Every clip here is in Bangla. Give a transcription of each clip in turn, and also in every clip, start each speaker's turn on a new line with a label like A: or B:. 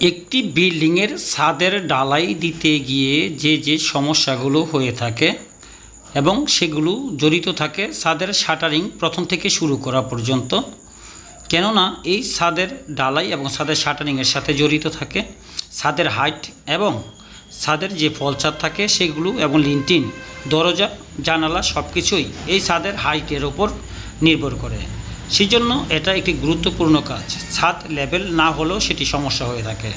A: একটি বিল্ডিংয়ের ছাদের ঢালাই দিতে গিয়ে যে যে সমস্যাগুলো হয়ে থাকে এবং সেগুলো জড়িত থাকে ছাদের শাটারিং প্রথম থেকে শুরু করা পর্যন্ত। কেননা এই ছাদের ঢালাই এবং ছাদের শাটারিংয়ের সাথে জড়িত থাকে। ছাদের হাইট এবং ছাদের যে ফলচাদ থাকে সেগুলো এবং লিনটিন, দরজা, জানালা সব কিছুই এই ছাদের হাইটের ওপর নির্ভর করে। সেই জন্য এটা একটি গুরুত্বপূর্ণ কাজ। ছাদ লেভেল না হলেও সেটি সমস্যা হয়ে থাকে।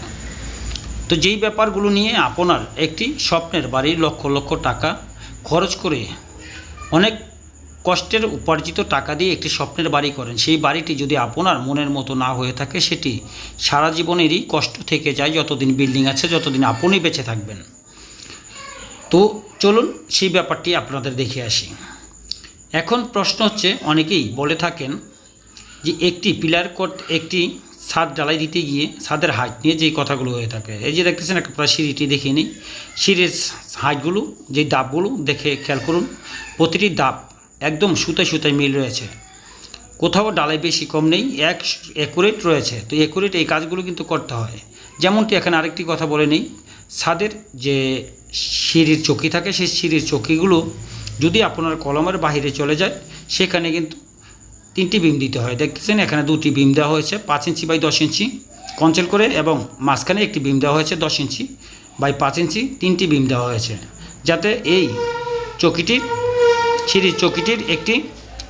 A: তো যেই ব্যাপারগুলো নিয়ে আপনার একটি স্বপ্নের বাড়ি লক্ষ লক্ষ টাকা খরচ করে অনেক কষ্টের উপার্জিত টাকা দিয়ে একটি স্বপ্নের বাড়ি করেন, সেই বাড়িটি যদি আপনার মনের মতো না হয়ে থাকে, সেটি সারা জীবনেরই কষ্ট থেকে যায়, যতদিন বিল্ডিং আছে, যতদিন আপনি বেঁচে থাকবেন। তো চলুন সেই ব্যাপারটি আপনাদের দেখে আসি। এখন প্রশ্ন হচ্ছে, অনেকেই বলে থাকেন যে একটি পিলার করতে একটি ছাদ ঢালাই দিতে গিয়ে ছাদের হাইট নিয়ে যেই কথাগুলো হয়ে থাকে। এই যে দেখতেছেন, একটা সিঁড়িটি দেখে নিই। সিঁড়ির হাইটগুলো যেই দাপগুলো, দেখে খেয়াল করুন, প্রতিটি দাপ একদম সুতায় সুতায় মিল রয়েছে। কোথাও ডালাই বেশি কম নেই, এক একুরেট রয়েছে। তো একুরেট এই কাজগুলো কিন্তু করতে হয়। যেমনটি এখানে আরেকটি কথা বলে নেই, ছাদের যে সিঁড়ির চকি থাকে, সেই সিঁড়ির চকিগুলো যদি আপনার কলমের বাহিরে চলে যায়, সেখানে কিন্তু তিনটি বিম দিতে হয়। দেখতেছেন, এখানে দুটি বিম দেওয়া হয়েছে, পাঁচ ইঞ্চি বাই দশ ইঞ্চি কঞ্চেল করে এবং মাঝখানে একটি বিম দেওয়া হয়েছে দশ ইঞ্চি বাই পাঁচ ইঞ্চি তিনটি বিম দেওয়া হয়েছে। যাতে এই চকিটির সিঁড়ির চকিটির একটি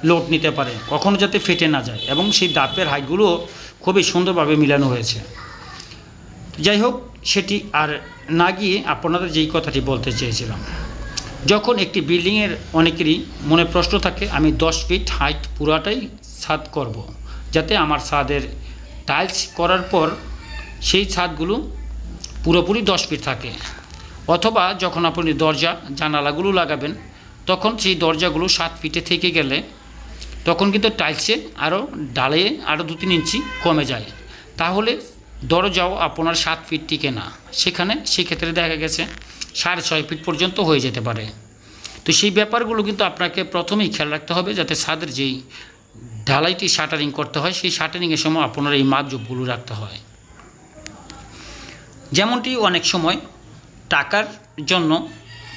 A: লোড নিতে পারে, কখনো যাতে ফেটে না যায় এবং সেই দাপের হাইটগুলোও খুবই সুন্দরভাবে মিলানো হয়েছে। যাই হোক, সেটি আর না গিয়ে আপনাদের যেই কথাটি বলতে চেয়েছিলাম। যখন একটি বিল্ডিংয়ের অনেকেরই মনে প্রশ্ন থাকে, আমি দশ ফিট হাইট পুরাটাই ছাদ করব। যাতে আমার ছাদের টাইলস করার পর সেই ছাদগুলো পুরোপুরি দশ ফিট থাকে অথবা যখন আপনি দরজা, জানালাগুলো লাগাবেন, তখন সেই দরজাগুলো সাত ফিটে থেকে গেলে তখন কিন্তু টাইলসে আরও ডালে আরও দু তিন ইঞ্চি কমে যায় তাহলে দরজাও আপনার সাত ফিট টিকে না। সেখানে সেক্ষেত্রে দেখা গেছে সাড়ে ছয় ফিট পর্যন্ত হয়ে যেতে পারে। তো সেই ব্যাপারগুলো কিন্তু আপনাকে প্রথমেই খেয়াল রাখতে হবে যাতে ছাদের যেই ঢালাইটি শাটারিং করতে হয়, সেই শাটারিংয়ের সময় আপনার এই মাপজোপগুলো রাখতে হয়। যেমনটি অনেক সময় টাকার জন্য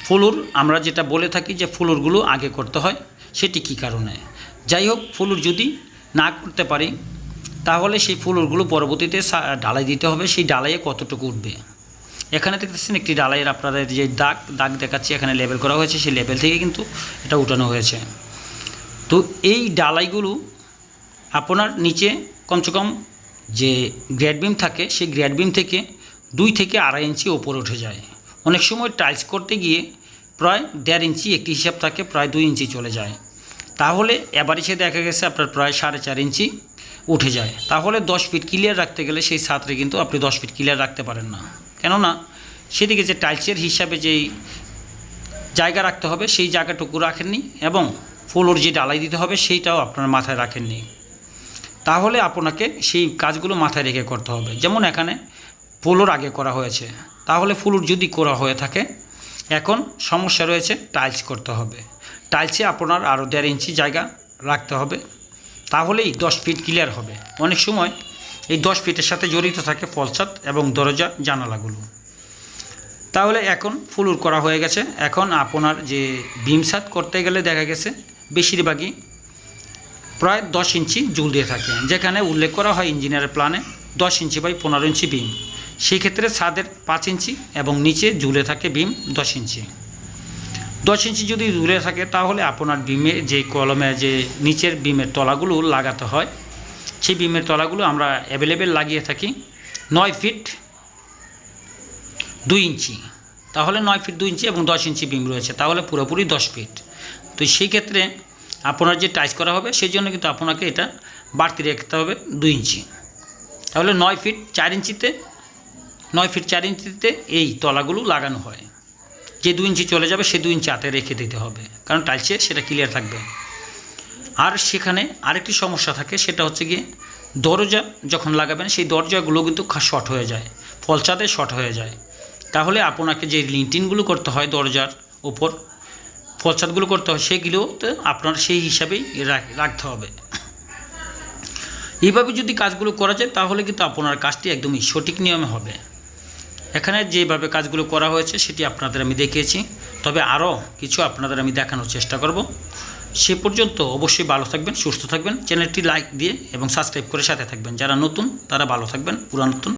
A: ফুলুর, আমরা যেটা বলে থাকি যে ফুলুরগুলো আগে করতে হয়, সেটি কী কারণে? যাই হোক, ফুলুর যদি না করতে পারি তাহলে সেই ফ্লোরগুলো পরবর্তীতে সা- ঢালাই দিতে হবে। সেই ঢালাইয়ে কতটুকু উঠবে? এখানে দেখতেছেন একটি ডালাইয়ের আপনাদের যে দাগ দাগ দেখাচ্ছে, এখানে লেবেল করা হয়েছে। সেই লেবেল থেকে কিন্তু এটা উঠানো হয়েছে। তো এই ডালাইগুলো আপনার নিচে কমসে কম যে গ্রেড বিম থাকে, সেই গ্রেড বিম থেকে দুই থেকে আড়াই ইঞ্চি ওপরে উঠে যায়। অনেক সময় টাইলস করতে গিয়ে প্রায় দেড় ইঞ্চি একটি হিসাব থাকে, প্রায় দুই ইঞ্চি চলে যায়। তাহলে এবার এসে দেখা গেছে আপনার প্রায় সাড়ে চার ইঞ্চি। উঠে যায়। তাহলে দশ ফিট ক্লিয়ার রাখতে গেলে সেই ছাত্রে কিন্তু আপনি দশ ফিট ক্লিয়ার রাখতে পারেন না। কেননা সেদিকে যে টাইলসের হিসাবে যেই জায়গা রাখতে হবে, সেই জায়গাটুকু রাখেননি এবং ফ্লোর যে ডালাই দিতে হবে, সেইটাও আপনার মাথায় রাখেননি। তাহলে আপনাকে সেই কাজগুলো মাথায় রেখে করতে হবে। যেমন এখানে ফ্লোর আগে করা হয়েছে। তাহলে ফ্লোর যদি করা হয়ে থাকে, এখন সমস্যা রয়েছে টাইলস করতে হবে। টাইলসে আপনার আরও দেড় ইঞ্চি জায়গা রাখতে হবে। তাহলেই দশ ফিট ক্লিয়ার হবে। অনেক সময় এই দশ ফিটের সাথে জড়িত থাকে ফলসাত এবং দরজা জানালাগুলো। তাহলে এখন ফুলুর করা হয়ে গেছে। এখন আপনার যে ভীমসাত করতে গেলে দেখা গেছে বেশিরভাগই প্রায় দশ ইঞ্চি জুল দিয়ে থাকে। যেখানে উল্লেখ করা হয় ইঞ্জিনিয়ারের প্ল্যানে দশ ইঞ্চি বাই পনেরো ইঞ্চি বিম সেই ক্ষেত্রে ছাদের পাঁচ ইঞ্চি এবং নিচে ঝুলে থাকে বিম দশ ইঞ্চি। দশ ইঞ্চি যদি দূরে থাকে, তাহলে আপনার বিমে যে কলমে, যে নিচের বিমের তলাগুলো লাগাতে হয়, সেই বিমের তলাগুলো আমরা অ্যাভেলেবেল লাগিয়ে থাকি নয় ফিট দুই ইঞ্চি। তাহলে নয় ফিট দুই ইঞ্চি এবং দশ ইঞ্চি বিম রয়েছে, তাহলে পুরোপুরি দশ ফিট তো সেই ক্ষেত্রে আপনার যে টাইচ করা হবে, সেই জন্য কিন্তু আপনাকে এটা বাড়তি রাখতে হবে দুই ইঞ্চি। তাহলে নয় ফিট চার ইঞ্চিতে, নয় ফিট চার ইঞ্চিতে এই তলাগুলো লাগানো হয়। যে দু ইঞ্চি চলে যাবে সে দু ইঞ্চি হাতে রেখে দিতে হবে। কারণ টাইলসে সেটা ক্লিয়ার থাকবে। আর সেখানে আরেকটি সমস্যা থাকে, সেটা হচ্ছে গিয়ে দরজা যখন লাগাবেন, সেই দরজাগুলো কিন্তু শর্ট হয়ে যায়, ফলচাতে শর্ট হয়ে যায়। তাহলে আপনাকে যে লিন্টিনগুলো করতে হয় দরজার ওপর, ফলচাতগুলো করতে হয়, সেগুলোতে আপনার সেই হিসাবেই রাখতে হবে। এইভাবে যদি কাজগুলো করা যায়, তাহলে কিন্তু আপনার কাজটি একদমই সঠিক নিয়মে হবে। এখানে যেভাবে কাজগুলো করা হয়েছে, সেটি আপনাদের আমি দেখিয়েছি। তবে আরও কিছু আপনাদের আমি দেখানোর চেষ্টা করব। সে পর্যন্ত অবশ্যই ভালো থাকবেন, সুস্থ থাকবেন। চ্যানেলটি লাইক দিয়ে এবং সাবস্ক্রাইব করে সাথে থাকবেন। যারা নতুন, তারা ভালো থাকবেন। পুরাতন